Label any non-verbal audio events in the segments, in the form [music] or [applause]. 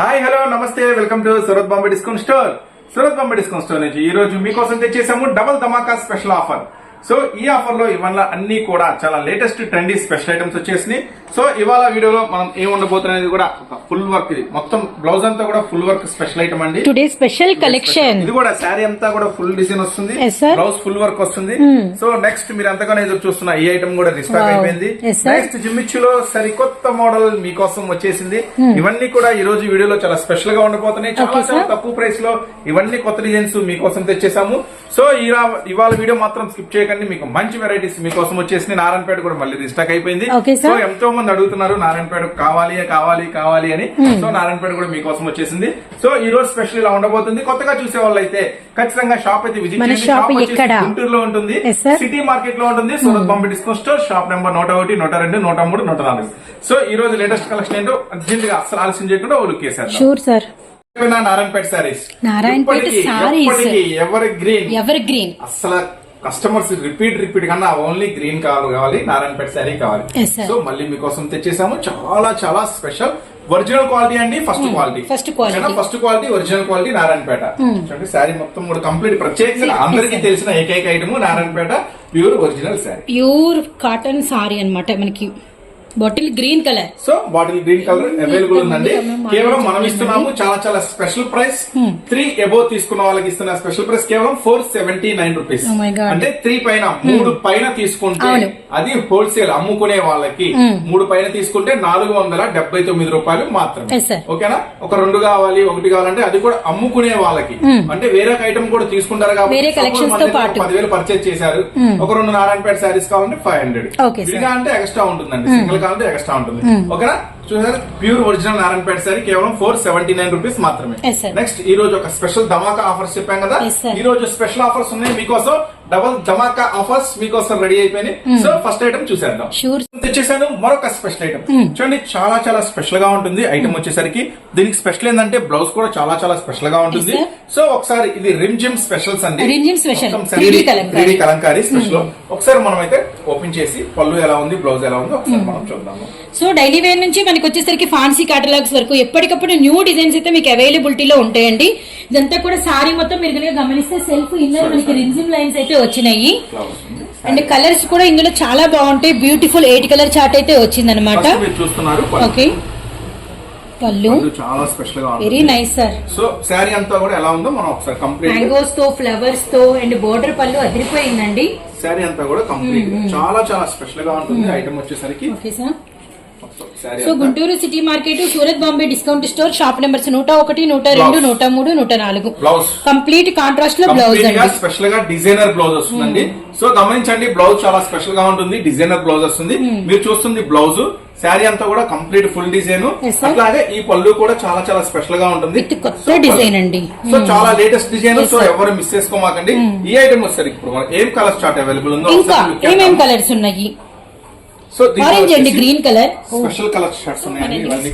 Hi hello నమస్తే welcome to Surat Bombay discount store. Surat Bombay discount store నుంచి ఈ రోజు మీకోసం తెచ్చేసాము డబల్ ధమాకా స్పెషల్ ఆఫర్. సో ఈ ఆఫర్లో ఇవాళ అన్ని కూడా చాలా లేటెస్ట్ ట్రెండీ స్పెషల్ ఐటమ్స్ వచ్చేసినాయి సో ఇవాళ వీడియోలో మనం ఏం ఉండబోతున్నది కూడా ఒక ఫుల్ వర్క్ ఇది మొత్తం బ్లౌజ్ అంతా కూడా ఫుల్ వర్క్ స్పెషల్ ఐటమ్ అండి టుడే స్పెషల్ కలెక్షన్ ఇది కూడా శారీ అంతా కూడా ఫుల్ డిజైన్ వస్తుంది. Hmm. బ్లౌజ్ ఫుల్ వర్క్ వస్తుంది సో నెక్స్ట్ మీరు ఎంతగానో ఎదురు చూస్తున్న ఈ ఐటమ్ కూడా రిస్టాక్. అయిపోయింది. నెక్స్ట్ జిమ్మిచ్చులో సరికొత్త మోడల్ మీకోసం వచ్చేసింది Hmm. ఇవన్నీ కూడా ఈ రోజు వీడియోలో చాలా స్పెషల్గా ఉండబోతున్నాయి చాలా చాలా. తక్కువ ప్రైస్లో ఇవన్నీ కొత్త డిజైన్స్ మీకోసం తెచ్చేసాము సో ఇవాళ వీడియో మాత్రం స్కిప్ చేయకండి మీకు మంచి వెరైటీస్ మీకోసం వచ్చేసింది నారాయణపేట కూడా మళ్ళీ రిస్టాక్ అయిపోయింది. సో ఎంతో మంది అడుగుతున్నారు నారాయణపేట కావాలి కావాలి కావాలి అని. సో నారాయణపేట కూడా మీకోసం వచ్చేసింది. సో ఈ రోజు స్పెషల్ ఇలా ఉండబోతుంది. కొత్తగా చూసే వాళ్ళు అయితే ఖచ్చితంగా షాప్ అయితే విజిట్ చేయండి. షాప్ వచ్చేసి ఎక్కడ? గుంటూరులో ఉంటుంది. సిటీ మార్కెట్లో ఉంటుంది. Surat Bombay discount store shop number నూట ఒకటి నూట రెండు నూట మూడు నూట నాలుగు. సో ఈ రోజు లేటెస్ట్ కలెక్షన్ ఏంటో అర్జెంట్గా అసలు ఆలస్యం చేయకుండా ఓ look sure sir Narayanpet sarees Narayanpet sarees. Evergreen evergreen అసలు కస్టమర్స్ రిపీట్ రిపీట్ కన్నా ఓన్లీ గ్రీన్ కావాలి కావాలి నారాయణపేట శారీ కావాలి. సో మళ్ళీ మీకోసం తెచ్చేసాము. చాలా చాలా స్పెషల్ ఒరిజినల్ క్వాలిటీ అండి first quality first quality. First quality original quality Narayanpet చూడండి శారీ మొత్తం కూడా కంప్లీట్ ప్రత్యేకంగా అందరికీ తెలిసిన ఏకైక item Narayanpet pure original sari pure cotton sari అన్నమాట మనకి. Bottle green colour. So bottle green colour available ఉందండి. కేవలం మనం ఇస్తున్నాము చాలా చాలా special price. Hmm. Three above తీసుకున్న వాళ్ళకి ఇస్తున్న స్పెషల్ ప్రైస్ కేవలం four seventy nine rupees. Oh. అంటే త్రీ పైన మూడు పైన తీసుకుంటే. అది హోల్సేల్ అమ్ముకునే వాళ్ళకి మూడు పైన తీసుకుంటే నాలుగు వందల డెబ్బై తొమ్మిది రూపాయలు మాత్రమే. ఓకేనా? ఒక రెండు కావాలి ఒకటి కావాలంటే అది కూడా అమ్ముకునే వాళ్ళకి. అంటే వేరే ఐటమ్ కూడా తీసుకుంటారు కాబట్టి. పదివేలు పర్చేజ్ చేశారు. ఒక రెండు నారాయణపేట శారీస్ కావాలంటే ఫైవ్ హండ్రెడ్. విడిగా అంటే ఎక్స్ట్రా ఉంటుందండి. సింగిల్ కావాలంటే ఎక్స్ట్రా ఉంటుంది. ఓకేనా? చూసారు ప్యూర్ ఒరిజినల్ నారాయణపేట సారీ కేవలం ఫోర్ సెవెంటీ నైన్ రూపీస్ మాత్రమే. నెక్స్ట్ ఈ రోజు ఒక స్పెషల్ ధమాకా ఆఫర్స్ చెప్పాం కదా. ఈ రోజు స్పెషల్ ఆఫర్స్ ఉన్నాయి మీకోసం. డబల్ ధమాకా ఆఫర్స్ మీకోసం రెడీ అయిపోయినాయి. సో ఫస్ట్ ఐటమ్ చూసేద్దాం. షూర్ తెచ్చేసాను మరొక స్పెషల్ ఐటమ్ చూడండి చాలా చాలా స్పెషల్గా ఉంటుంది ఐటమ్ వచ్చేసరికి. దీనికి స్పెషల్ ఏంటంటే బ్లౌజ్ కూడా చాలా చాలా స్పెషల్గా ఉంటుంది. సో ఒకసారి ఇది రిమ్ జిమ్ స్పెషల్స్ అండి. Rim Jim special. మొత్తం 3D 3D Kalamkari. 3D Kalamkari special ఒకసారి మనం అయితే ఓపెన్ చేసి పళ్ళు ఎలా ఉంది బ్లౌజ్ ఎలా ఉంది ఒకసారి మనం చూద్దాము. సో డైలీ వేర్ నుంచి మనకి వచ్చేసరికి ఫాన్సీ కేటలాగ్స్ వరకు ఎప్పటికప్పుడు న్యూ డిజైన్స్ అయితే మీకు అవైలబిలిటీలో ఉంటాయండి. ఇదంతా కూడా సారీ మొత్తం మీరు కనుక గమనిస్తే సెల్ఫ్ ఇన్నర్ మనకి రిమ్జిమ్ లైన్స్ అయితే వచ్చినాయి. అండ్ కలర్స్ కూడా ఇందులో చాలా బాగుంటాయి. బ్యూటిఫుల్ ఎయిట్ కలర్ చార్ట్ అయితే చూస్తున్నారు పళ్ళు. ఓకే పళ్ళు. చాలా స్పెషల్గా very nice sir so sari అంతా కూడా ఎలా ఉందో మనం ఒకసారి కంప్లీట్ మ్యాంగోస్తో ఫ్లవర్స్తో అండ్ బోర్డర్ పళ్ళు అదిరిపోయిందండి. శారీ అంతా కూడా కంప్లీట్ చాలా చాలా స్పెషల్గా ఉంటుంది. ఐటమ్ వచ్చేసరికి okay sir so Guntur city market Surat Bombay discount store shop numbers నూట ఒకటి నూట రెండు. నూట మూడు నూట నాలుగు. బ్లౌజ్. కంప్లీట్ కాంట్రాస్ట్లో బ్లౌజ్ అండి. స్పెషల్గా డిజైనర్ బ్లౌజ్ వస్తుందండి. సో గమనించండి బ్లౌజ్ చాలా స్పెషల్గా ఉంటుంది డిజైనర్ బ్లౌజ్ వస్తుంది. మీరు చూస్తుంది బ్లౌజ్ శారీ అంతా కూడా కంప్లీట్ ఫుల్ డిజైన్. అట్లాగే ఈ పళ్ళు కూడా చాలా చాలా స్పెషల్గా ఉంటుంది కొత్త design అండి. సో చాలా లేటెస్ట్ డిజైన్ సో. ఎవరు మిస్ చేసుకోమాకండి. ఈ ఐటమ్ వచ్చేసరికి ఇప్పుడు ఏం కలర్ చార్ట్ అవైలబుల్ ఉందో ఏమేం కలర్స్ ఉన్నాయి? సో ఆరెంజ్ అండి green colour special colour shirts ఉన్నాయండి ఇవన్నీ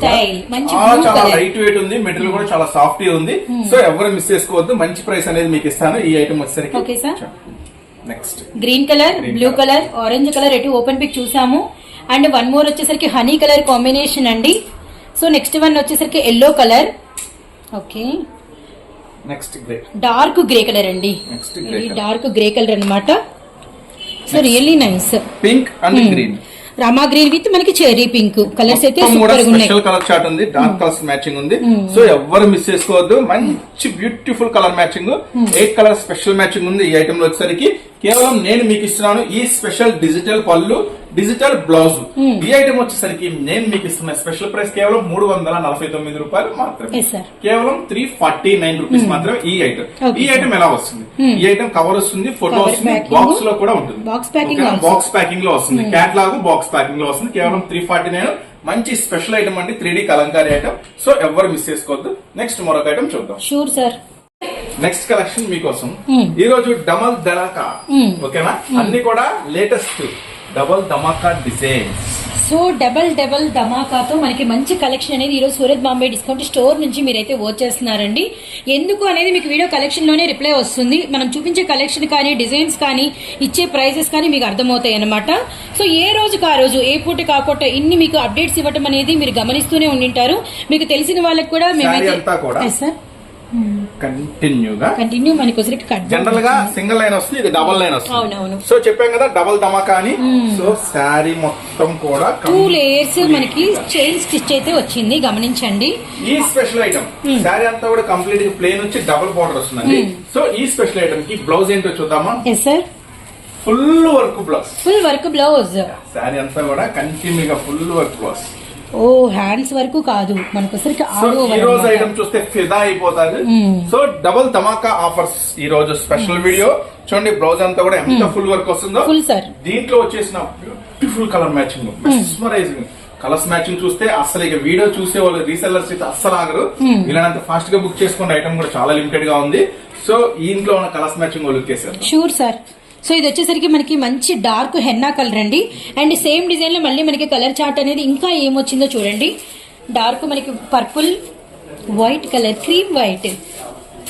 చాలా. లైట్ వెయిట్ ఉంది మెటీరియల్ కూడా చాలా సాఫ్ట్ ఉంది. సో ఎవరు మిస్ చేసుకోవద్దు మంచి ప్రైస్ అనేది మీకు ఇస్తాను. ఈ ఐటమ్ వచ్చేసరికి Okay, sir. Next green colour blue. Colour orange colour ఎటు ఓపెన్ పిక్ చూసాము. అండ్ వన్ మోర్ వచ్చేసరికి హనీ కలర్ కాంబినేషన్ అండి. సో నెక్స్ట్ వన్ వచ్చేసరికి yellow colour okay next grey dark grey colour అండి. డార్క్ గ్రే కలర్ అన్నమాట. So really nice pink and green Rama green with మనకి cherry pink. Colours అయితే super ఉన్నాయి. Special colour chart ఉంది. Dark colours matching ఉంది. So ఎవ్వరు miss చేసుకోవద్దు. మంచి beautiful colour matching eight colour special matching ఉంది ఈ ఐటమ్లో వచ్చేసరికి? కేవలం నేను మీకు ఇస్తున్నాను ఈ స్పెషల్ డిజిటల్ పళ్ళు డిజిటల్ బ్లౌజ్. ఈ ఐటమ్ వచ్చేసరికి నేను మీకు ఇస్తున్న స్పెషల్ ప్రైస్ కేవలం మూడు వందల నలభై తొమ్మిది రూపాయలు మాత్రమే. కేవలం త్రీ ఫార్టీ నైన్ రూపీస్ మాత్రమే ఈ ఐటమ్ ఈ ఐటమ్ ఎలా వస్తుంది? ఈ ఐటమ్ కవర్ వస్తుంది ఫోటో వస్తుంది. బాక్స్లో కూడా ఉంటుంది. బాక్స్ ప్యాకింగ్లో వస్తుంది. క్యాట్లాగ్ బాక్స్ ప్యాకింగ్లో వస్తుంది. కేవలం త్రీ ఫార్టీ నైన్. మంచి స్పెషల్ ఐటమ్ అండి త్రీ కలంకారీ ఐటమ్ సో ఎవరు మిస్ చేసుకోవద్దు. నెక్స్ట్ మరొక ఐటమ్ చూద్దాం. షూర్ సార్ నెక్స్ట్ కలెక్షన్ మీకోసం. Hmm. ఈ రోజు డబల్ ధమాకా ఓకేనా? అన్ని కూడా లేటెస్ట్ డబల్ ధమాకా డిజైన్స్ సో డబల్ డబల్ ధమాకాతో మనకి మంచి కలెక్షన్ అనేది ఈరోజు సూరత్ బాంబే డిస్కౌంట్ స్టోర్ నుంచి మీరైతే వచ్చేస్తున్నారండి ఎందుకు అనేది మీకు వీడియో కలెక్షన్లోనే రిప్లై వస్తుంది. మనం చూపించే కలెక్షన్ కానీ డిజైన్స్ కానీ ఇచ్చే ప్రైజెస్ కానీ మీకు అర్థమవుతాయి అనమాట సో ఏ రోజుకి ఆ రోజు ఏ పూట కాకుండా ఇన్ని మీకు అప్డేట్స్ ఇవ్వటం అనేది మీరు గమనిస్తూనే ఉండింటారు. మీకు తెలిసిన వాళ్ళకి కూడా మేమైతే సార్ కంటిన్యూగా కంటిన్యూ మనకి వచ్చరికి కట్ జనరల్గా సింగిల్ లైన్ వస్తుంది ఇది డబల్ లైన్. వస్తుంది. సో చెప్పాం కదా డబల్ ధమాకా అని. సో శారీ మొత్తం కూడా టూ లేయర్స్ మనకి చైన్ స్టిచ్ అయితే వచ్చింది గమనించండి. ఈ స్పెషల్ ఐటమ్ శారీ అంతా కూడా కంప్లీట్గా ప్లేన్ వచ్చి డబుల్ బార్డర్ వస్తుందండి. సో ఈ స్పెషల్ ఐటమ్కి బ్లౌజ్ ఏంటో చూద్దామా? Yes sir full work blouse full work blouse sari అంతా కూడా కంటిన్యూగా ఫుల్ వర్క్ బ్లౌజ్ ఓ హ్యాండ్స్ వరకు కాదు. మనకు వచ్చరికి సో ఆల్ ఈ రోజు ఐటమ్ చూస్తే ఫిదా అయిపోతారు. సో డబుల్ ధమాకా ఆఫర్స్ ఈ రోజు స్పెషల్ వీడియో చూడండి బ్లౌజ్ అంతా కూడా ఎంత ఫుల్ వర్క్ వస్తుందో. ఫుల్ సార్ దీంట్లో వచ్చేసిన beautiful colour matching mesmerising colours matching చూస్తే అసలు ఇక వీడియో చూసే వాళ్ళు రీసెల్లర్స్ అయితే అస్సలు ఆగరు. వీళ్ళనంత ఫాస్ట్గా బుక్ చేసుకున్న ఐటమ్ కూడా చాలా లిమిటెడ్గా ఉంది. సో ఇంట్లో ఉన్న కలర్స్ మ్యాచింగ్ వాళ్ళు చేశారు. షూర్ సార్ సో ఇది వచ్చేసరికి మనకి మంచి డార్క్ హెన్నా కలర్ అండి. అండ్ సేమ్ డిజైన్లో మళ్ళీ మనకి కలర్ చార్ట్ అనేది ఇంకా ఏమొచ్చిందో చూడండి. డార్క్ మనకి purple white colour cream white.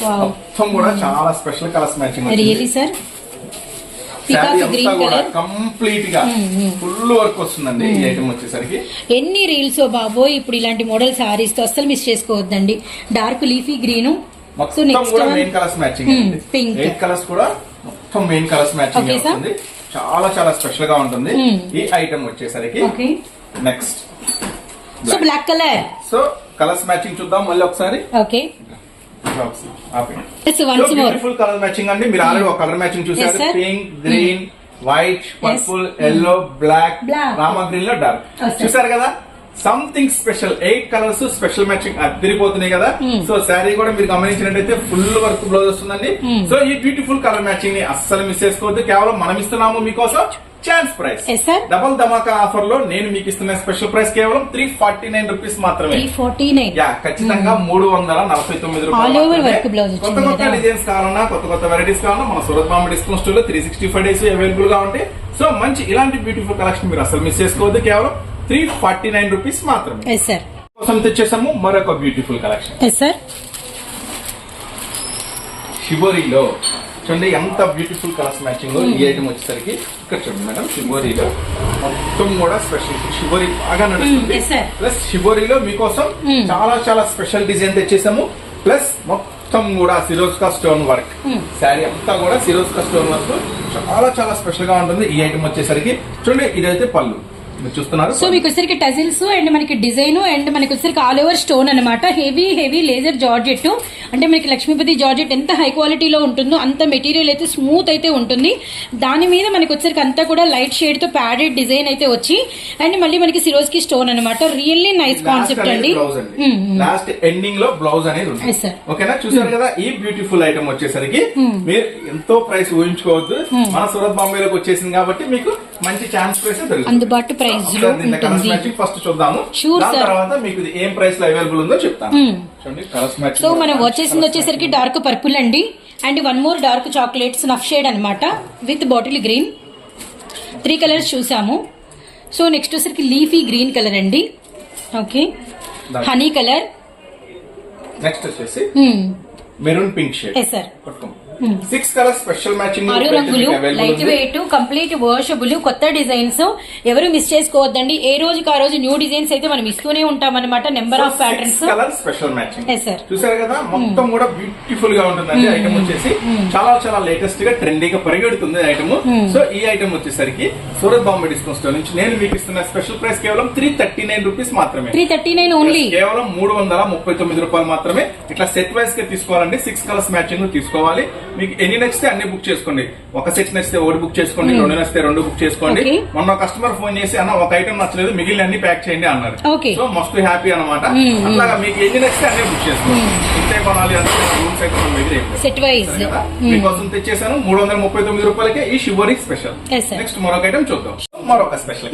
Wow. మొత్తం కూడా చాలా special colours matching really sir కంప్లీట్గా ఫుల్ వర్క్ వస్తుందండి ఈ ఐటమ్ వచ్చేసరికి. ఎన్ని రీల్స్ బాబోయ్ ఇప్పుడు ఇలాంటి మోడల్ సారీస్తో అస్సలు మిస్ చేసుకోవద్దండి. Dark leafy green. So next Hmm. Eight colours కూడా మొత్తం మెయిన్ కలర్స్ మ్యాచింగ్. వస్తుంది. చాలా చాలా స్పెషల్గా ఉంటుంది. Hmm. ఈ ఐటమ్ వచ్చేసరికి next so black colour so colours matching చూద్దాం మళ్ళీ ఒకసారి. ఓకే బ్యూటిఫుల్ కలర్ మ్యాచింగ్ అండి. మీరు ఆల్రెడీ ఒక కలర్ మ్యాచింగ్ చూసారు. Pink green white purple yellow black. Rama గ్రీన్లో డార్క్. చూసారు కదా? Something special eight colours special matching అదిరిపోతున్నాయి కదా. Hmm. సో శారీ కూడా మీరు గమనించినట్టయితే ఫుల్ వర్క్ బ్లౌజ్ వస్తుందండి Hmm. సో ఈ బ్యూటిఫుల్ కలర్ మ్యాచింగ్ని అస్సలు మిస్ చేసుకోవద్దు. కేవలం మనం ఇస్తున్నాము మీకోసం ఛాన్స్ ప్రైస్. డబల్ ధమాకా ఆఫర్లో నేను మీకు ఇస్తున్న స్పెషల్ ప్రైస్ కేవలం త్రీ ఫార్టీ నైన్ రూపీస్ మాత్రమే. ఫార్టీ నైన్ ఖచ్చితంగా మూడు వందల నలభై తొమ్మిది blouse కొత్త కొత్త. డిజైన్స్ కావాలన్నా కొత్త కొత్త వెరైటీస్ కావాలన్నా మన సూరత్ బాంబే డిస్కౌంట్ స్టోర్లో త్రీ సిక్స్టీ ఫైవ్ డేస్ అవైలబుల్గా ఉంటాయి. సో మంచి ఇలాంటి బ్యూటిఫుల్ కలెక్షన్ మీరు అసలు మిస్ చేసుకోవద్దు. కేవలం three forty nine rupees sir కోసం తెచ్చేసాము మరొక బ్యూటిఫుల్ కలెక్షన్ షిబోరీలో చూడండి ఎంత బ్యూటిఫుల్ కలర్స్ మ్యాచింగ్ ఈ ఐటమ్ వచ్చేసరికి ఇక్కడ చూడండి మేడం షిబోరీలో మొత్తం కూడా స్పెషల్ షిబోరీ బాగా నడుస్తుంది. yes, sir. ప్లస్ షిబోరీలో మీకోసం Mm. చాలా చాలా స్పెషల్ డిజైన్ తెచ్చేసాము. ప్లస్ మొత్తం కూడా సిరోస్కా స్టోన్ వర్క్. శారీ అంతా కూడా సిరోస్కా స్టోన్ వర్క్ చాలా చాలా స్పెషల్గా ఉంటుంది ఈ ఐటమ్ వచ్చేసరికి. చూడండి ఇదైతే పళ్ళు. చూస్తున్నారు. సో మీకు వచ్చరికి టజిల్స్ అండ్ మనకి డిజైన్ అండ్ మనకి వచ్చరికి ఆల్ ఓవర్ స్టోన్ అనమాట హెవీ హెవీ లేజర్ జార్జెట్ అంటే మనకి లక్ష్మీపతి జార్జెట్ ఎంత హై క్వాలిటీలో ఉంటుందో అంత మెటీరియల్ అయితే స్మూత్ అయితే ఉంటుంది. దాని మీద మనకి వచ్చరికి అంతా కూడా లైట్ షేడ్తో ప్యాడెడ్ డిజైన్ అయితే వచ్చి అండ్ మళ్ళీ మనకి సిరోజ్కి స్టోన్ అనమాట రియల్లీ నైస్ కాన్సెప్ట్ అండి. లాస్ట్ ఎండింగ్లో బ్లౌజ్ అనేది ఉంటుంది. ఓకేనా చూసారు కదా ఈ బ్యూటిఫుల్ ఐటమ్ వచ్చేసరికి మీరు ఎంతో ప్రైస్ ఊహించుకోవద్దు. మన సూరత్ బాంబేలోకి వచ్చేసింది కాబట్టి మీకు మంచి ఛాన్స్ ప్రైస్ అందుబాటు ప్రైస్లో ఉంటుంది. ఫస్ట్ చూద్దాము. దాని sir. తర్వాత మీకు ఇది ఏం ప్రైస్లో అవైలబుల్ ఉందో చెప్తాను. Hmm. సో మనం వచ్చేసింది వచ్చేసరికి డార్క్ పర్పుల్ అండి. And one more dark chocolate snuff shade అన్నమాట. With bottle green three colours చూసాము. సో నెక్స్ట్ వచ్చేసరికి లీఫీ గ్రీన్ కలర్ అండి. ఓకే హనీ కలర్ నెక్స్ట్ వచ్చేసి maroon pink shade yes sir six colour special matching ఆరు రంగులు light weight complete వర్షబుల్ కొత్త designs ఎవరు miss చేసుకోవద్దండి. ఏ రోజుకి ఆ రోజు న్యూ డిజైన్స్ అయితే మనం ఇస్తూనే ఉంటాం అనమాట number of patterns colour special matching చూసారు కదా మొత్తం కూడా బ్యూటిఫుల్గా ఉంటుందండి ఐటమ్ వచ్చేసి. చాలా చాలా లేటెస్ట్గా ట్రెండీగా పరిగెడుతుంది ఐటమ్ సో ఈ ఐటమ్ వచ్చేసరికి సూరత్ బాంబే డిస్కౌంట్ స్టోర్ నుంచి నేను మీకు ఇస్తున్న స్పెషల్ ప్రైస్ కేవలం త్రీ థర్టీ నైన్ రూపీస్ మాత్రమే. త్రీ థర్టీ నైన్ ఓన్లీ కేవలం మూడు వందల ముప్పై తొమ్మిది రూపాయలు మాత్రమే. ఇట్లా సెట్ వైస్గా తీసుకోవాలండి. సిక్స్ కలర్స్ మ్యాచింగ్ తీసుకోవాలి. మీకు ఎన్ని నచ్చితే అన్ని బుక్ చేసుకోండి. ఒక సెట్ నచ్చితే ఒకటి బుక్ చేసుకోండి రెండు నచ్చితే రెండు బుక్ చేసుకోండి. మొన్న కస్టమర్ ఫోన్ చేసి అన్న ఒక ఐటమ్ నచ్చలేదు మిగిలిన అన్ని ప్యాక్ చేయండి అన్నారు. సో మస్తు హ్యాపీ అనమాట అట్లాగా మీకు ఎన్ని నచ్చితే అన్ని బుక్ చేసుకోండి. ఇంతే కొనాలి అంటే రూమ్స్ అయితే మన దగ్గర కదా? మీకోసం తెచ్చేసాను మూడు వందల ముప్పై తొమ్మిది రూపాయలకే ఈ షివోరీ స్పెషల్. నెక్స్ట్ మరొక ఐటమ్ చూద్దాం. మరొక స్పెషల్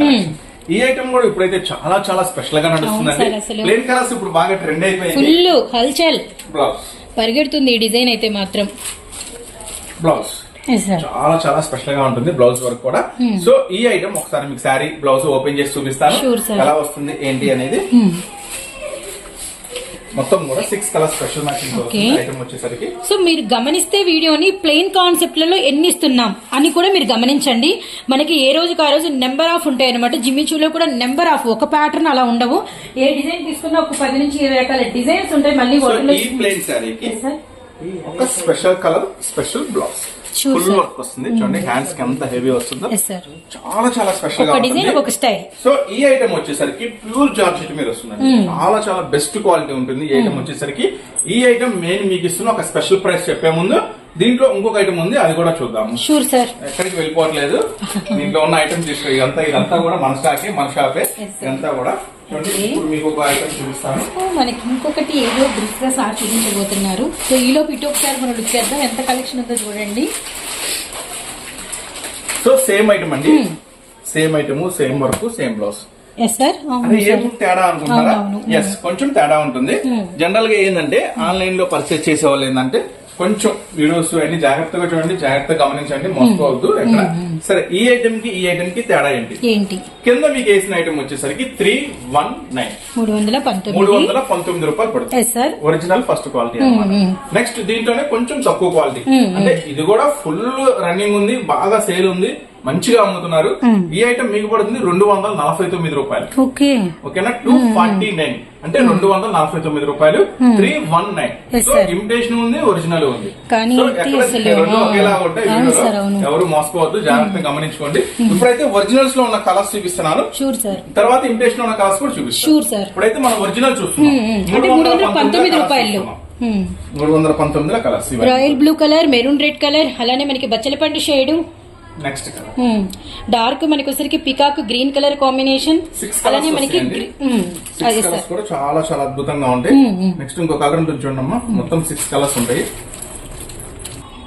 ఈ ఐటమ్ కూడా ఇప్పుడైతే చాలా చాలా స్పెషల్గా అసలు. ప్లేన్ కలర్స్ ఇప్పుడు బాగా ట్రెండ్ అయిపోయింది. ఫుల్ హల్చల్. బ్లౌజ్ పరిగెడుతుంది ఈ డిజైన్ అయితే మాత్రం. బ్లౌజ్. చాలా చాలా స్పెషల్గా ఉంటుంది బ్లౌజ్ వర్క్ కూడా. సో ఈ ఐటమ్ ఒకసారి మీకు శారీ బ్లౌజ్ ఓపెన్ చేసి చూపిస్తాను. ఎలా వస్తుంది ఏంటి అనేది. మొత్తం కూడా six colour special matching. Item వచ్చేసరికి. సో మీరు గమనిస్తే వీడియోని ప్లెయిన్ కాన్సెప్ట్లలో ఎన్ని ఇస్తున్నాం అని కూడా మీరు గమనించండి. మనకి ఏ రోజుకి ఆ రోజు నెంబర్ ఆఫ్ ఉంటాయి అనమాట జిమ్మిచూలో కూడా నెంబర్ ఆఫ్ ఒక ప్యాటర్న్ అలా ఉండవు. ఏ డిజైన్ తీసుకున్నా ఒక పది నుంచి ఇరవై రకాల డిజైన్స్ ఉంటాయి. మళ్ళీ వాటిలో ఒక special colour special blouse. Full. Work వస్తుంది. చూడండి హ్యాండ్స్కి ఎంత హెవీ వస్తుందో. చాలా చాలా స్పెషల్గా ఉంటుంది సో ఈ ఐటమ్ వచ్చేసరికి ప్యూర్ జార్జెట్ మీద వస్తుందండి. చాలా చాలా బెస్ట్ క్వాలిటీ ఉంటుంది ఈ ఐటమ్ వచ్చేసరికి. ఈ ఐటమ్ నేను మీకు ఇస్తున్న ఒక స్పెషల్ ప్రైస్ చెప్పే ముందు దీంట్లో ఇంకొక ఐటమ్ ఉంది అది కూడా చూద్దాము షూర్ సార్ ఎక్కడికి వెళ్ళిపోవట్లేదు. [laughs] దీంట్లో ఉన్న ఐటమ్ తీసుకో ఇదంతా ఇదంతా కూడా మన స్టాకే మన షాపే. ఇదంతా కూడా మనకి ఇంకొకటి ఏదో బ్రిస్గా సార్ చూపించబోతున్నారు. సో ఈలోపు ఇటు ఒకసారి మనం లుక్ చేద్దాం. ఎంత కలెక్షన్ ఉందో చూడండి. సో సేమ్ ఐటమ్ అండి. Same item same work same blouse తేడా అనుకుంటారా. ఎస్ కొంచెం తేడా ఉంటుంది. జనరల్గా ఏంటంటే ఆన్లైన్లో పర్చేస్ చేసే వాళ్ళు ఏంటంటే కొంచెం వీడియోస్ అన్ని జాగ్రత్తగా చూడండి జాగ్రత్తగా గమనించండి మోసపోవద్దు ఎక్కడ. సరే ఈ ఐటమ్కి ఈ ఐటమ్కి తేడా ఏంటి? ఏంటి? కింద మీకు వేసిన ఐటమ్ వచ్చేసరికి త్రీ వన్ నైన్ మూడు వందల మూడు పంతొమ్మిది వందల పంతొమ్మిది రూపాయలు పడుతుంది. ఒరిజినల్ ఫస్ట్ క్వాలిటీ అన్నమాట. నెక్స్ట్ దీంట్లోనే కొంచెం తక్కువ క్వాలిటీ అంటే ఇది కూడా ఫుల్ రన్నింగ్ ఉంది బాగా సేల్ ఉంది. మంచిగా అమ్ముతున్నారు. ఈ ఐటమ్ మీకు పడుతుంది రెండు వందల నలభై తొమ్మిది రూపాయలు. ఓకే. ఓకేనా? Two forty nine. అంటే రెండు వందల నలభై తొమ్మిది రూపాయలు. Three one nine. So. Imitation ఉంది ఒరిజినల్ ఉంది. రెండు ఒకేలా ఉంటాయి. ఎవరు మోసపోవద్దు జాగ్రత్తగా గమనించుకోండి. ఇప్పుడైతే ఒరిజినల్స్లో ఉన్న కలర్స్ చూపిస్తున్నాను. సార్ తర్వాత ఇమిటేషన్లో ఉన్న కలర్స్ కూడా చూపిస్తాను. ఇప్పుడైతే మనం ఒరిజినల్ చూస్తున్నాం. అంటే మూడు వందల పంతొమ్మిది రూపాయలు. మూడు వందల పంతొమ్మిదిలో colours royal blue colour maroon red colour అలానే మనకి బచ్చలపండు షేడ్ నెక్స్ట్ కలర్ డార్క్ మనకి వచ్చరికి పికాక్ గ్రీన్ కలర్ కాంబినేషన్ అలానే మనకి. అదే సార్. కూడా చాలా చాలా అద్భుతంగా ఉంటాయి. నెక్స్ట్ ఇంకో కలర్ ఉంటుంది చూడండి అమ్మా మొత్తం సిక్స్ కలర్స్ ఉంటాయి.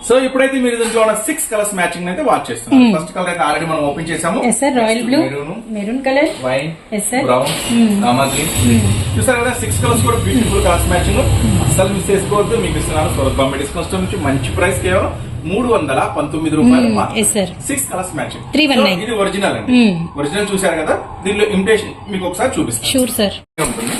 సో ఇప్పుడైతే మీరు దీంట్లో ఉన్న సిక్స్ కలర్స్ మ్యాచింగ్ అయితే వాచ్ చేస్తున్నారు. ఫస్ట్ కలర్ అయితే ఆల్రెడీ మనం ఓపెన్ చేసాము. Royal blue maroon colour wine. Brown green చూసారు కదా సిక్స్ కలర్స్ కూడా బ్యూటిఫుల్ కలర్స్ మ్యాచింగ్ అస్సలు మిస్ చేసుకోవద్దు. మీకు ఇస్తున్నాను. సూరత్ బాంబే డిస్కౌంట్ స్టోర్ నుంచి మంచి ప్రైస్ కేవలం మూడు వందల పంతొమ్మిది రూపాయలు సిక్స్ కలర్స్ మ్యాచింగ్ 319. ఇది ఒరిజినల్ అండి. Hmm. ఒరిజినల్ చూసారు కదా? దీనిలో ఇమిటేషన్ మీకు ఒకసారి చూపిస్తాను. షూర్ సార్ ఉంటుంది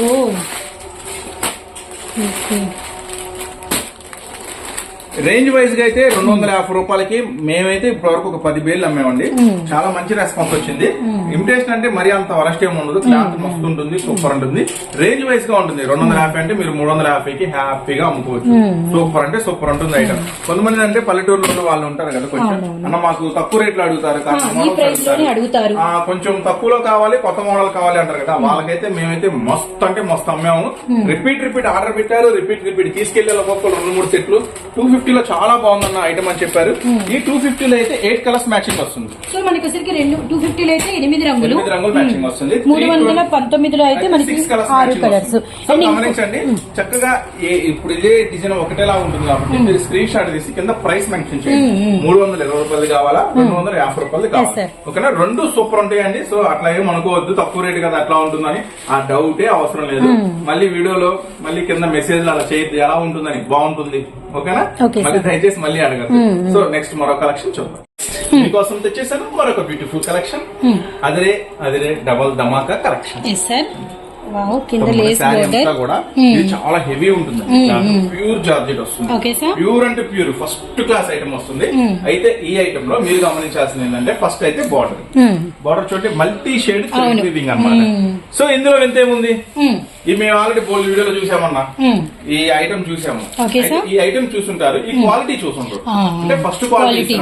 రేంజ్ వైజ్గా అయితే రెండు వందల యాభై రూపాయలకి మేమైతే ఇప్పటివరకు ఒక పది బేళ్ళు అమ్మామండి. చాలా మంచి రెస్పాన్స్ వచ్చింది. ఇమిటేషన్ అంటే మరి అంత వరస్ట్ ఏమి ఉండదు. క్లాత్ మస్తు ఉంటుంది సూపర్ ఉంటుంది. రేంజ్ వైజ్గా ఉంటుంది. రెండు వందల యాభై అంటే మీరు మూడు వందల యాభైకి హ్యాపీగా అమ్ముకోవచ్చు. సూపర్ అంటే సూపర్ ఉంటుంది ఐటమ్ కొంతమంది అంటే పల్లెటూరులో ఉన్న వాళ్ళు ఉంటారు కదా కొంచెం. అన్న మాకు తక్కువ రేట్లు అడుగుతారు కొంచెం తక్కువలో కావాలి కొత్త మోడల్ కావాలి అంటారు కదా. వాళ్ళకైతే మేమైతే మస్తు అంటే మస్తు అమ్మాము. రిపీట్ రిపీట్ ఆర్డర్ పెట్టారు. రిపీట్ రిపీట్ తీసుకెళ్ళే ఒక్కొక్కరు రెండు మూడు సెట్లు. టూ ఫిఫ్టీలో చాలా బాగుందన్న ఐటమ్ అని చెప్పారు. ఈ టూ ఫిఫ్టీలో అయితే ఎయిట్ కలర్స్ మ్యాచింగ్ వస్తుంది. సో మనకి వచ్చరికి రెండు టూ ఫిఫ్టీలో అయితే ఎనిమిది రంగులు. ఎనిమిది రంగులు మ్యాచింగ్ వస్తుంది. మూడు వందల పంతొమ్మిదిలో అయితే మనకి ఆరు కలర్స్ గమనించండి చక్కగా ఏ- ఇప్పుడు ఇదే డిజైన్ ఒకటేలా ఉంటుంది కాబట్టి మీరు స్క్రీన్ షాట్ తీసి కింద ప్రైస్ మెన్షన్ చేయండి. మూడు వందల ఇరవై రూపాయలు కావాలా? రెండు వందల యాభై రూపాయలు. కావాలి? ఓకేనా? రెండు సూపర్ ఉంటాయండి. సో అట్లా ఏం అనుకోవద్దు. తక్కువ రేటు కదా అట్లా ఉంటుందని ఆ డౌటే అవసరం లేదు. మళ్ళీ వీడియోలో మళ్ళీ కింద మెసేజ్ అలా చేయొద్దు. ఎలా ఉంటుందని? బాగుంటుంది. ఓకేనా? మళ్ళీ దయచేసి మళ్ళీ అడగదు సో నెక్స్ట్ మరో కలెక్షన్ చూద్దాం. మీకోసం తెచ్చేసాను మరొక బ్యూటిఫుల్ కలెక్షన్ అదిరే అదిరే డబల్ ధమాకా కలెక్షన్ కింద లేస్ బోర్డర్ కూడా ఇది చాలా హెవీ ఉంటుంది ప్యూర్ జార్జెట్ వస్తుంది. ప్యూర్ అంటే ప్యూర్ ఫస్ట్ క్లాస్ ఐటమ్ వస్తుంది. అయితే ఈ ఐటమ్లో మీరు గమనించాల్సింది ఏంటంటే ఫస్ట్ అయితే బార్డర్ బార్డర్ చూడండి మల్టీ షేడ్ వీవింగ్ అన్నమాట. సో ఇందులో ఎంత ఏముంది? ఈ మేము ఆల్రెడీ బోల్డ్ వీడియోలో చూసామన్నా. ఈ ఐటమ్ చూసాము. ఈ ఐటమ్ చూసుంటారు ఈ క్వాలిటీ చూసుంటారు. అంటే ఫస్ట్ క్వాలిటీ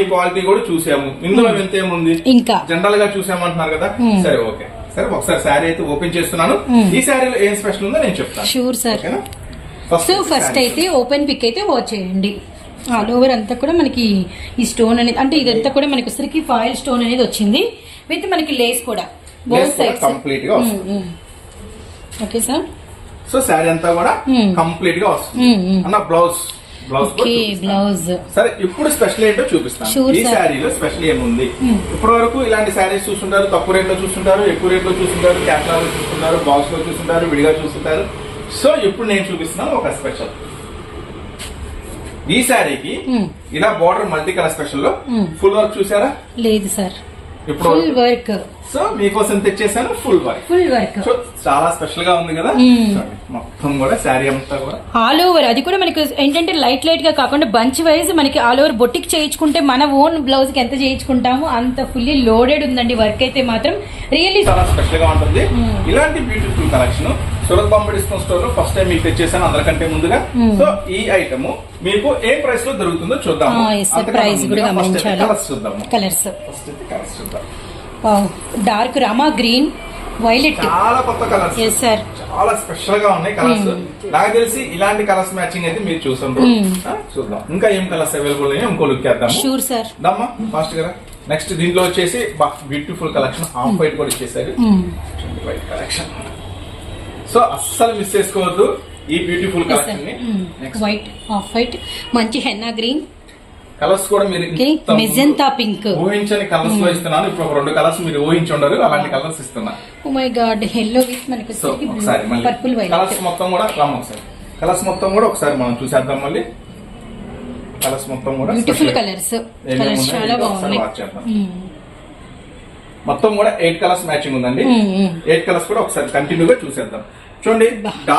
ఈ క్వాలిటీ కూడా చూసాము. ఇందులో ఎంత ఏముంది? ఇంకా. జనరల్గా చూసామంటున్నారు కదా. సరే ఓకే. సరే ఒకసారి శారీ అయితే ఓపెన్ చేస్తున్నాను. ఈ శారీలో ఏం స్పెషల్ ఉందో నేను చెప్తాను. షూర్ సార్ సో ఫస్ట్ అయితే ఓపెన్ పిక్ అయితే వాచ్ చేయండి. ఆల్ ఓవర్ అంతా కూడా మనకి ఈ స్టోన్ అనేది అంటే ఇదంతా కూడా మనకి వచ్చరికి ఫాయిల్ స్టోన్ అనేది వచ్చింది. విత్ మనకి లేస్ కూడా. బోత్ సైడ్స్ కంప్లీట్గా ఓకే సార్ సో శారీ అంతా కూడా. కంప్లీట్గా వస్తుంది. అన్న బ్లౌజ్ ఓకే బ్లౌజ్. సరే ఇప్పుడు స్పెషల్ ఏంటో చూపిస్తాను. ఈ. శారీలో స్పెషల్ ఏముంది? ఇప్పటి వరకు ఇలాంటి శారీస్ చూస్తుంటారు తక్కువ రేట్లో చూస్తుంటారు ఎక్కువ రేట్లో చూస్తుంటారు క్యాట్లాగ్లో చూస్తుంటారు బాక్స్లో చూస్తుంటారు విడిగా చూస్తుంటారు. సో ఇప్పుడు నేను చూపిస్తున్నాను ఒక స్పెషల్. ఈ శారీకి Hmm. ఇలా బార్డర్ మల్టీ కలర్ స్పెషల్లో Hmm. ఫుల్ వర్క్ చూసారా? లేదు సార్ ఇప్పుడు వర్క్ సో మీకోసం తెచ్చేసాను full work. Full work. So చాలా స్పెషల్గా ఉంది కదా? మొత్తం కూడా శారీ అంతా కూడా. ఆల్ ఓవర్ అది కూడా మనకి ఏంటంటే లైట్ లైట్గా కాకుండా బంచ్ వైజ్ మనకి ఆల్ ఓవర్ బొట్టికి చేయించుకుంటే మన ఓన్ బ్లౌజ్కి ఎంత చేయించుకుంటామో అంత ఫుల్లీ లోడెడ్ ఉందండి వర్క్ అయితే మాత్రం. రియల్లీ చాలా స్పెషల్గా ఉంటుంది. ఇలాంటి beautiful collection Surat Bombay discount స్టోర్లో ఫస్ట్ టైం మీకు తెచ్చేసాను అందరికంటే ముందుగా. సో ఈ ఐటమ్ మీకు ఏ ప్రైస్లో దొరుకుతుందో చూద్దాం ప్రైస్ కూడా చూద్దాము. కలర్స్ ఫస్ట్ అయితే కలర్స్ చూద్దాం. Dark Rama green violet. చాలా కొత్త కలర్స్. ఎస్ సార్ చాలా స్పెషల్గా ఉన్నాయి కలర్స్. Hmm. నాకు తెలిసి ఇలాంటి కలర్స్ మ్యాచింగ్ అయితే మీరు చూసారు Hmm. చూద్దాం. ఇంకా ఏం కలర్స్ అవైలబుల్ ఉన్నాయో ఇంకో లుక్ వేద్దాము షూర్ సార్ దమ్మా ఫాస్ట్గా నెక్స్ట్ దీంట్లో వచ్చేసి బ్యూటిఫుల్ కలెక్షన్ హాఫ్ వైట్ కూడా ఇచ్చేసారు. వైట్ కలెక్షన్ సో అస్సలు మిస్ చేసుకోవద్దు ఈ beautiful collection white off white మంచి హెన్నా గ్రీన్ కలర్స్ కూడా మీరు మెజంతా పింక్. ఊహించని కలర్స్లో ఇస్తున్నాను ఇప్పుడు ఒక రెండు కలర్స్ మీరు ఊహించి ఉండరు అలాంటి కలర్స్ ఇస్తున్నా. Oh my god yellow with మనకి ఒకసారి పర్పుల్ కలర్స్ మొత్తం కూడా రామ్ ఒకసారి. కలర్స్ మొత్తం కూడా ఒకసారి మనం చూసేద్దాం మళ్ళీ. కలర్స్ మొత్తం కూడా బ్యూటిఫుల్. కలర్స్ కలర్స్ చాలా బాగున్నాయి. చేద్దాం. మొత్తం కూడా ఎయిట్ కలర్స్ మ్యాచింగ్ ఉందండి. ఎయిట్ కలర్స్ కూడా ఒకసారి కంటిన్యూగా చూసేద్దాం. చూడండి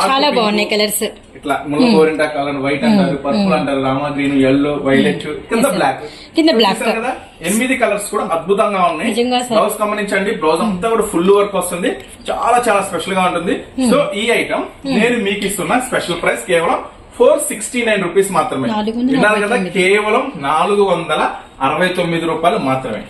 చాలా బాగున్నాయి కలర్స్ ఇట్లా ముళ్ళ గోరింటా కలర్ వైట్ అంటారు పర్పుల్ అంటారు రామా గ్రీన్ ఎల్లో వైలెట్ కింద. బ్లాక్ కింద black. కదా? ఎనిమిది కలర్స్ కూడా అద్భుతంగా ఉన్నాయి. బ్లౌజ్ గమనించండి బ్లౌజ్ అంతా కూడా ఫుల్ వర్క్ వస్తుంది. చాలా చాలా స్పెషల్గా ఉంటుంది. సో ఈ ఐటమ్ నేను మీకు ఇస్తున్న స్పెషల్ ప్రైస్ కేవలం ఫోర్ సిక్స్టీ నైన్ రూపీస్ మాత్రమే. విన్నారు కదా. కేవలం నాలుగు వందల అరవై తొమ్మిది రూపాయలు మాత్రమే.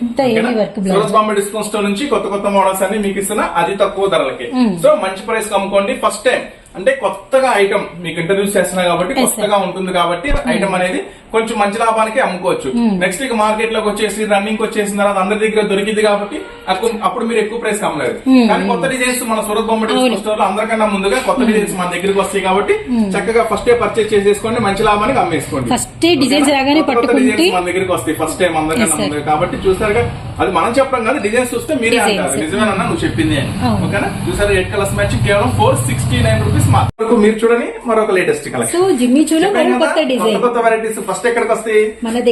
సూరత్ బాంబే డిస్కౌంట్ స్టోర్ నుంచి కొత్త కొత్త మోడల్స్ అన్ని మీకు ఇస్తున్న అతి తక్కువ ధరలకి. సో మంచి ప్రైస్ అమ్ముకోండి ఫస్ట్ టైం అంటే కొత్తగా ఐటమ్ మీకు ఇంట్రడ్యూస్ చేస్తున్నా కాబట్టి. కొత్తగా ఉంటుంది కాబట్టి ఐటమ్ అనేది కొంచెం మంచి లాభానికి అమ్ముకోవచ్చు. నెక్స్ట్ ఇక మార్కెట్లోకి వచ్చేసి రన్నింగ్ వచ్చేసిన తర్వాత అందరి దగ్గర దొరికింది కాబట్టి అప్పుడు- మీరు ఎక్కువ ప్రైస్ అమ్మలేదు. కానీ కొత్త డిజైన్స్ మన సూరత్ బొమ్మ స్టోర్లో అందరికన్నా ముందుగా కొత్త డిజైన్స్ మన దగ్గరికి వస్తాయి కాబట్టి చక్కగా ఫస్ట్ పర్చేస్ చేసేసుకోండి మంచి లాభానికి అమ్మేసుకోండి. ఫస్ట్ డిజైన్స్ రాగానే పట్టుకుంటే మన దగ్గరికి వస్తాయి ఫస్ట్ టైం అందరికన్నా. ముందుగా. కాబట్టి చూసారుగా అది మనం చెప్పడం కాదు డిజైన్స్ చూస్తే మీరే. అంటారు. నిజమేనన్నా నువ్వు చెప్పింది అని. ఓకేనా? చూసారు ఎయిట్ కలర్స్ మ్యాచ్ కేవలం ఫోర్ సిక్స్టీ నైన్ రూపీస్ మాత్రం మీరు చూడని మరొక లేటెస్ట్ సో కలెక్షన్ జిమ్మి చూలో కొత్త డిజైన్ కొత్త వెరైటీస్ ఫస్ట్ ఎక్కడికి వస్తాయి?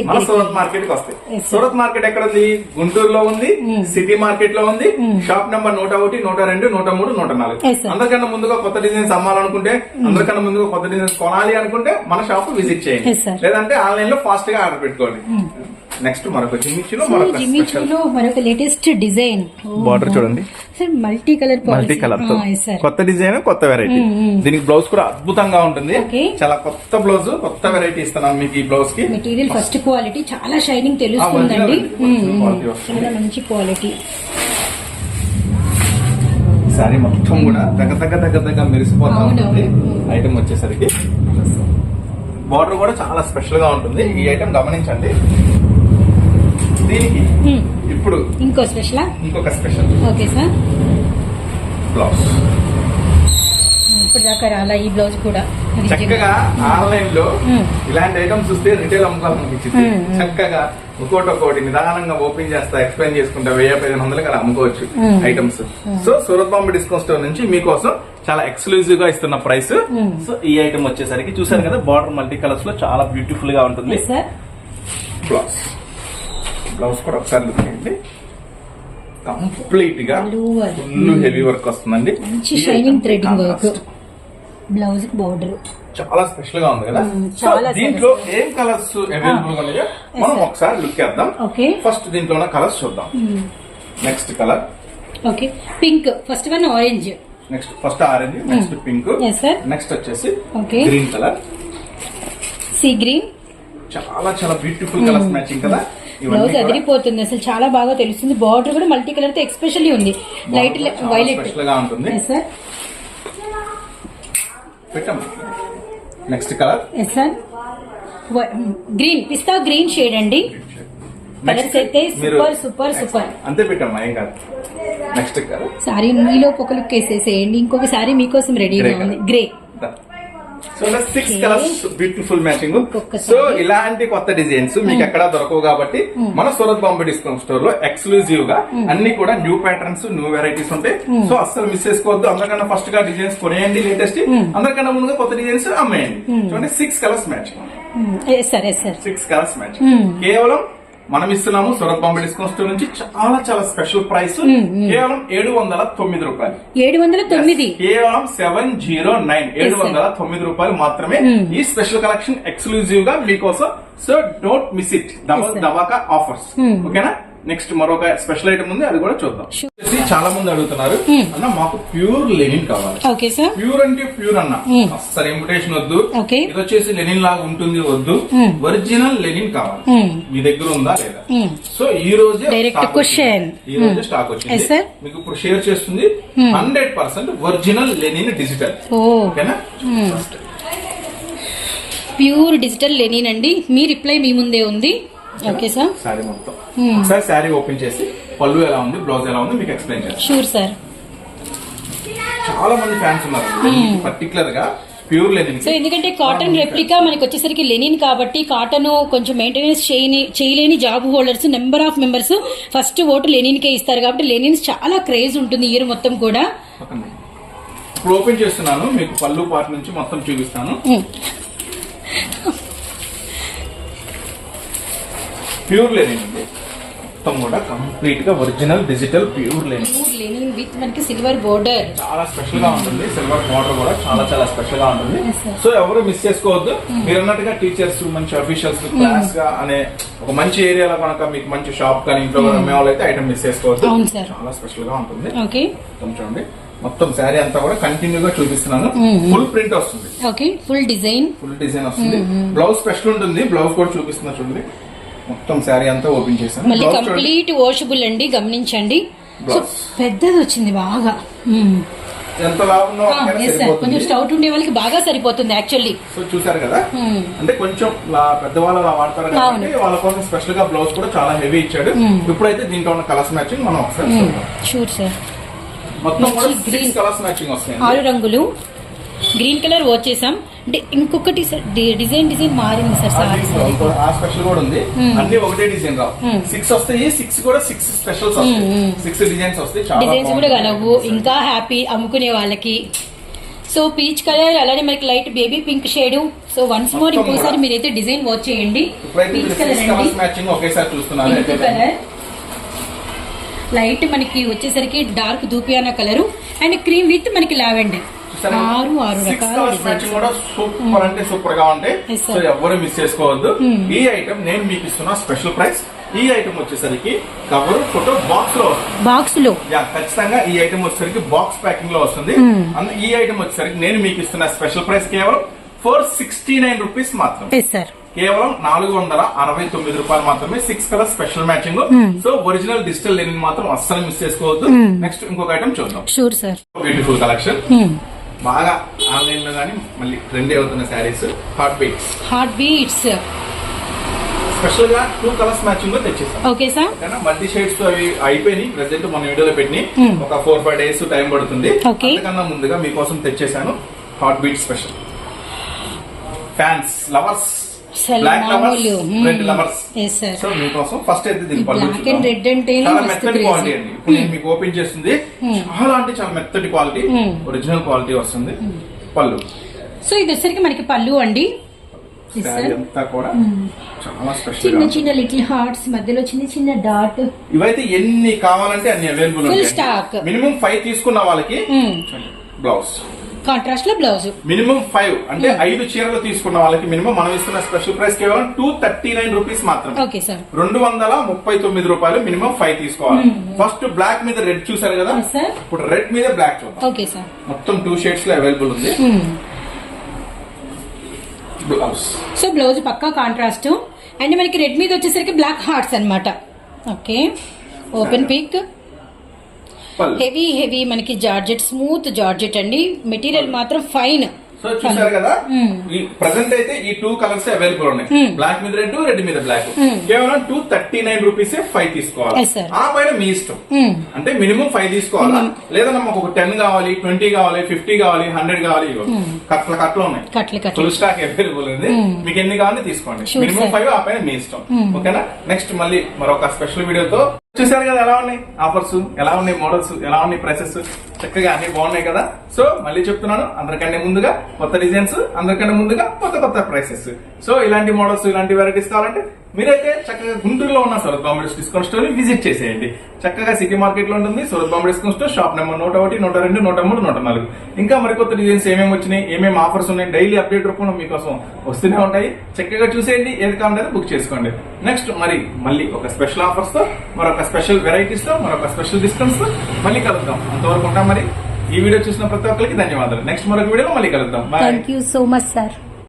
మన సూరత్ మార్కెట్కి వస్తాయి. సూరత్ మార్కెట్ ఎక్కడ ఉంది గుంటూరులో ఉంది సిటీ మార్కెట్లో ఉంది షాప్ నెంబర్ నూట ఒకటి నూట రెండు నూట మూడు నూట నాలుగు. అందరికన్నా ముందుగా కొత్త డిజైన్స్ అమ్మాలనుకుంటే అందరికన్నా ముందుగా కొత్త డిజైన్స్ కొనాలి అనుకుంటే మన షాప్ విజిట్ చేయండి. లేదంటే ఆన్లైన్లో ఫాస్ట్గా ఆర్డర్ పెట్టుకోండి. నెక్స్ట్ మరొక జిమ్మిచ్చిలో సో మరొక జిమ్మి స్పెషల్ చూలో మరొక లేటెస్ట్ డిజైన్ Border చూడండి. Sir multi colour multi colour కొత్త డిజైన్ కొత్త వెరైటీ దీనికి బ్లౌజ్ కూడా అద్భుతంగా ఉంటుంది. చాలా కొత్త బ్లౌజ్ కొత్త వెరైటీ ఇస్తున్నాను మీకు ఈ బ్లౌజ్కి. మెటీరియల్ ఫస్ట్ క్వాలిటీ చాలా షైనింగ్ తెలుస్తుందండి. Original quality వస్తుంది. చాలా మంచి క్వాలిటీ సారీ మొత్తం కూడా దగ్గర దగ్గర దగ్గర దగ్గర మెరిసిపోతా ఉంటుంది. ఐటమ్ వచ్చేసరికి. బార్డర్ కూడా చాలా స్పెషల్గా ఉంటుంది. ఈ ఐటమ్ గమనించండి. దీనికి ఇప్పుడు ఇంకో స్పెషల్? ఇంకొక స్పెషల్. Okay sir. బ్లౌజ్. ఇప్పుడు దాకా రాలా ఈ బ్లౌజ్ కూడా? అది చక్కగా ఆన్లైన్లో. ఇలాంటి ఐటమ్స్ చూస్తే రిటైల్ అమ్ముకోవాలనిపించింది. చక్కగా ఒక్కోటి ఒక్కోటి నిదానంగా ఓపెన్ చేస్తా ఎక్స్ప్లెయిన్ చేసుకుంటా వెయ్యి పదిహేను వందలకి అలా అమ్ముకోవచ్చు. Items. So Surat Bombay discount store నుంచి మీకోసం చాలా ఎక్స్క్లూజివ్గా ఇస్తున్న ప్రైస్. సో ఈ ఐటమ్ వచ్చేసరికి చూసారు కదా బార్డర్ మల్టీ కలర్స్లో చాలా బ్యూటిఫుల్గా ఉంటుంది. బ్లౌజ్. బ్లౌజ్ కూడా ఒకసారి లుక్ చేయండి. కంప్లీట్గా. ఫుల్ హెవీ వర్క్ వస్తుందండి. మంచి shining threading work. Blouse border చాలా స్పెషల్గా ఉంది కదా? చాలా దీంట్లో ఏం కలర్స్ అవైలబుల్గా ఉన్నాయో మనం. ఒకసారి లుక్ చేద్దాం. ఓకే ఫస్ట్ దీంట్లో ఉన్న కలర్స్ చూద్దాం. Next colour okay pink first one orange next first orange next pink Yes, sir. Next వచ్చేసి. గ్రీన్ కలర్ సీ గ్రీన్ చాలా చాలా బ్యూటిఫుల్ కలర్స్ మ్యాచింగ్ కదా? బ్లౌజ్ అదిరిపోతుంది. అసలు చాలా బాగా తెలుస్తుంది. బార్డర్ కూడా మల్టీ కలర్తో ఎక్స్పెషల్లీ ఉంది. లైట్ వైలెట్ ఉంటుంది. Sir next colour yes sir green పిస్తా గ్రీన్ షేడ్ అండి. కలర్స్ అయితే సూపర్ సూపర్ సూపర్ అంతే పెట్టమ్మా ఏం కాదు. నెక్స్ట్ కలర్ సారీ మీలో ఒక లుక్ వేసేసేయండి. ఇంకొక సారీ మీకోసం రెడీగా ఉంది. Grey so six. Colours beautiful matching. So ఇలాంటి కొత్త డిజైన్స్ మీకు ఎక్కడా దొరకవు కాబట్టి మన సూరత్ బాంబే డిస్కౌంట్ స్టోర్లో ఎక్స్క్లూజివ్గా అన్ని కూడా న్యూ ప్యాటర్న్స్ న్యూ వెరైటీస్ ఉంటాయి. సో అస్సలు మిస్ చేసుకోవద్దు. అందరికన్నా ఫస్ట్గా డిజైన్స్ కొనేయండి లేటెస్ట్ అందరికన్నా ముందుగా కొత్త డిజైన్స్ అమ్మేయండి. చూడండి six colours matching six colours matching కేవలం మనం ఇస్తున్నాము సూరత్ బాంబే డిస్కౌంట్ స్టోర్ నుంచి చాలా చాలా స్పెషల్ ప్రైస్ కేవలం ఏడు వందల తొమ్మిది రూపాయలు. ఏడు వందల తొమ్మిది. కేవలం సెవెన్ జీరో నైన్. ఏడు వందల తొమ్మిది రూపాయలు మాత్రమే ఈ స్పెషల్ కలెక్షన్ ఎక్స్క్లూజివ్గా మీకోసం సో డోంట్ మిస్ ఇట్ దవాకా ఆఫర్స్. ఓకేనా? నెక్స్ట్ మరొక స్పెషల్ ఐటమ్ ఉంది అది కూడా చూద్దాం. చాలా మంది అడుగుతున్నారు. అన్న మాకు ప్యూర్ లెనిన్ కావాలి. ఓకే సార్ ప్యూర్ అంటే ప్యూర్ అన్న. అస్సలు ఇమిటేషన్ వద్దు. ఓకే ఇది వచ్చేసి లెనిన్ లాగా ఉంటుంది వద్దు. ఒరిజినల్ లెనిన్ కావాలి. మీ దగ్గర ఉందా లేదా? సో ఈ రోజే question. వచ్చింది. ఈ రోజే స్టాక్ వచ్చింది. మీకు ఇప్పుడు షేర్ చేస్తుంది. Hundred percent original linen digital ఓకేనా ప్యూర్ డిజిటల్ లెనిన్ అండి. మీ రిప్లై మీ ముందే ఉంది. ఓకే సార్ శారీ మొత్తం. ఒకసారి శారీ ఓపెన్ చేసి పళ్ళు ఎలా ఉంది బ్లౌజ్ ఎలా ఉంది మీకు ఎక్స్ప్లెయిన్ చేస్తాను షూర్ సార్ చాలా మంది ఫ్యాన్స్ ఉన్నారు. పర్టికులర్గా ప్యూర్ లెనిన్ సో ఎందుకంటే కాటన్ రెప్లికా మనకి వచ్చేసరికి లెనిన్ కాబట్టి కాటన్ కొంచెం మెయింటెనెన్స్ చేయని చేయలేని job holders number of members first vote linen కే ఇస్తారు కాబట్టి లెనిన్స్ చాలా క్రేజ్ ఉంటుంది ఇయర్ మొత్తం కూడా. ఇప్పుడు ఓపెన్ చేస్తున్నాను మీకు పళ్ళు పార్ట్ నుంచి మొత్తం చూపిస్తాను. ప్యూర్ లెనిన్ అండి మొత్తం కూడా కంప్లీట్గా original digital pure linen pure linen with మనకి సిల్వర్ బోర్డర్. చాలా స్పెషల్గా ఉంటుంది. సిల్వర్ వాటర్ కూడా చాలా చాలా స్పెషల్గా ఉంటుంది. సో ఎవరు మిస్ చేసుకోవద్దు. మీరు అన్నట్టుగా టీచర్స్ మంచి అఫీషియల్స్ క్లాస్గా అనే ఒక మంచి ఏరియాలో కనుక మీకు మంచి షాప్ కానీ ఇంట్లో వాళ్ళైతే ఐటమ్ మిస్ చేసుకోవద్దు. చాలా స్పెషల్గా ఉంటుంది. ఓకే మొత్తం చూడండి. మొత్తం శారీ అంతా కూడా కంటిన్యూ గా చూపిస్తున్నాను ఫుల్ ప్రింట్ వస్తుంది. Okay full design full design వస్తుంది. బ్లౌజ్ స్పెషల్ ఉంటుంది. బ్లౌజ్ కూడా చూపిస్తున్నా చూడండి. మొత్తం శారీ అంతా ఓపెన్ చేశాను. మళ్ళీ కంప్లీట్ వాషబుల్ అండి గమనించండి. సో. పెద్దది వచ్చింది బాగా. మ్మ్. ఎంత లాభంలో sir. కొంచెం స్టౌట్ ఉండే వాళ్ళకి బాగా సరిపోతుంది యాక్చువల్లీ సో చూసారు కదా? అంటే కొంచెం పెద్దవాళ్ళు అలా వాడతారు కాబట్టి వాళ్ళ కోసం స్పెషల్గా బ్లౌజ్ కూడా చాలా హెవీ ఇచ్చాడు. ఇప్పుడైతే దీంట్లో ఉన్న కలర్స్ మ్యాచింగ్ మనం ఒకసారి చూద్దాం. షూర్ సార్ మొత్తం కూడా కలర్స్ మ్యాచింగ్ వస్తాయి ఆరు రంగులు. గ్రీన్ కలర్ వచ్చేసాం. ఇంకొకటి డిజైన్ డిజైన్ మారింది సార్ సారీ. ఆ స్పెషల్ కూడా ఉంది. అన్ని ఒకటే డిజైన్ రావు సిక్స్ వస్తాయి సిక్స్ కూడా సిక్స్ స్పెషల్స్ వస్తాయి. సిక్స్ డిజైన్స్ వస్తాయి డిజైన్స్ కూడా. కలవు ఇంకా హ్యాపీ అమ్ముకునే వాళ్ళకి. సో పీచ్ కలర్ అలానే మనకి light baby pink shade so once more ఇంకోసారి. మీరైతే డిజైన్ వాచ్ చేయండి. పీచ్ కలర్ అండి. పింక్ కలర్ లైట్ మనకి వచ్చేసరికి డార్క్ దూపియానా కలర్ అండ్ క్రీమ్ విత్ మనకి లావెండర్ ఆరు ఆరు రకాల డిజైన్స్ కూడా సూపర్ అంటే సూపర్గా ఉంటాయి. సో ఎవ్వరు మిస్ చేసుకోవద్దు. ఈ ఐటమ్ నేను మీకు ఇస్తున్న స్పెషల్ ప్రైస్ ఈ ఐటమ్ వచ్చేసరికి కవర్ ఫోటో బాక్స్లో. బాక్స్లో? ఖచ్చితంగా ఈ ఐటమ్ వచ్చేసరికి బాక్స్ ప్యాకింగ్లో వస్తుంది. అందు ఈ ఐటమ్ వచ్చేసరికి నేను మీకు ఇస్తున్న స్పెషల్ ప్రైస్ కేవలం ఫోర్ సిక్స్టీ నైన్ రూపీస్ మాత్రం కేవలం నాలుగు వందల అరవై తొమ్మిది రూపాయలు మాత్రమే. Six colour special matching so original digital linen మాత్రం అస్సలు మిస్ చేసుకోవద్దు. నెక్స్ట్ ఇంకొక ఐటమ్ చూద్దాం. షూర్ సార్ బ్యూటిఫుల్ కలెక్షన్ బాగా ఆన్లైన్లో కానీ మళ్ళీ ట్రెండ్ అవుతున్న saris hot beats. Heart beats. స్పెషల్గా టూ కలర్స్ మ్యాచింగ్లో తెచ్చేసాం. Okay sir. మల్టీ షేడ్స్ అవి అయిపోయినాయి. ప్రెసెంట్ మన వీడియోలో పెట్టి ఒక ఫోర్ ఫైవ్ డేస్ టైం పడుతుంది. అంతకన్నా ముందుగా మీకోసం తెచ్చేసాను hot beat special. Fans lovers black lovers మామూలు red lovers yes sir so మీకోసం ఫస్ట్ అయితే దీని చాలా మెత్తటి crazy. క్వాలిటీ అండి. ఇప్పుడు నేను మీకు ఓపెన్ చేస్తుంది. చాలా అంటే చాలా మెత్తటి క్వాలిటీ ఒరిజినల్ క్వాలిటీ వస్తుంది. పళ్ళు. సో ఇది వచ్చేసరికి మనకి పళ్ళు అండి. చిన్న చిన్న లిటిల్ హార్ట్స్ మధ్యలో చిన్న చిన్న డాట్ ఇవైతే ఎన్ని కావాలంటే అన్ని అవైలబుల్. మినిమం ఫైవ్ తీసుకున్న వాళ్ళకి బ్లౌజ్. కాంట్రాస్ట్లో బ్లౌజ్ మినిమం ఫైవ్ అంటే ఐదు చీరలు తీసుకున్న వాళ్ళకి మినిమం మనం ఇస్తున్న స్పెషల్ ప్రైస్ కేవలం టూ థర్టీ నైన్ రూపీస్ మాత్రమే. ఓకే సార్ రెండు వందల ముప్పై తొమ్మిది రూపాయలు మినిమం ఫైవ్ తీసుకోవాలి. ఫస్ట్ బ్లాక్ మీద రెడ్ చూసారు కదా. ఇప్పుడు రెడ్ మీద బ్లాక్ చూద్దాం. ఓకే సార్ మొత్తం టూ షేడ్స్లో అవైలబుల్ ఉంది. బ్లౌజ్ సో బ్లౌజ్ పక్కా కాంట్రాస్ట్ అండ్ మనకి రెడ్ మీద వచ్చేసరికి బ్లాక్ హార్ట్స్ అన్నమాట. Okay open pick heavy heavy మనకి జార్జెట్ స్మూత్ జార్జెట్ అండి. మెటీరియల్ మాత్రం ఫైన్. సో చూసారు కదా? ఈ ప్రజెంట్ అయితే ఈ టూ కలర్స్ అవైలబుల్ ఉన్నాయి? బ్లాక్ మీద రెడ్ రెడ్ మీద బ్లాక్. కేవలం two thirty nine rupees five తీసుకోవాలి. ఆ పైన మీ ఇష్టం. అంటే మినిమం ఫైవ్ తీసుకోవాలా? లేదా మాకు ఒక టెన్ కావాలి ట్వంటీ కావాలి ఫిఫ్టీ కావాలి హండ్రెడ్ కావాలి కట్ల కట్లు ఉన్నాయి. ఫుల్ స్టాక్ అవైలబుల్ ఉంది. మీకు ఎన్ని కావాలని తీసుకోండి. మినిమం. ఫైవ్ ఆ పైన మీ ఇష్టం. ఓకేనా? నెక్స్ట్ మళ్ళీ మరొక స్పెషల్ వీడియోతో చూసారు కదా ఎలా ఉన్నాయి? ఆఫర్స్ ఎలా ఉన్నాయి మోడల్స్ ఎలా ఉన్నాయి ప్రైసెస్ చక్కగా అన్ని బాగున్నాయి కదా? సో మళ్ళీ చెప్తున్నాను అందరికంటే ముందుగా కొత్త డిజైన్స్ అందరికంటే ముందుగా కొత్త కొత్త ప్రైసెస్ సో ఇలాంటి మోడల్స్ ఇలాంటి వెరైటీస్ కావాలంటే మీరైతే చక్కగా గుంటూరులో ఉన్న సూరత్ బాంబే డిస్కౌంట్ స్టోర్ని విజిట్ చేసేయండి. చక్కగా సిటీ మార్కెట్లో ఉంటుంది Surat Bombay discount store shop number నూట ఒకటి నూట రెండు నూట మూడు నూట నాలుగు. ఇంకా మరికొత్త డిజైన్స్ ఏమేమి వచ్చినాయి ఏమేమి ఆఫర్స్ ఉన్నాయి డైలీ అప్డేట్ రూపంలో మీకోసం వస్తూనే ఉంటాయి. చక్కగా చూసేయండి ఏది కావాలంటే బుక్ చేసుకోండి. నెక్స్ట్ మరి మళ్ళీ ఒక స్పెషల్ ఆఫర్స్తో మరొక స్పెషల్ వెరైటీస్తో మరొక స్పెషల్ డిస్కౌంట్స్తో మళ్ళీ కలుద్దాం. అంతవరకు ఉంటాం మరి. ఈ వీడియో చూసిన ప్రతి ఒక్కరికి ధన్యవాదాలు. నెక్స్ట్ మరొక వీడియోలో మళ్ళీ కలుద్దాం. Thank you so much sir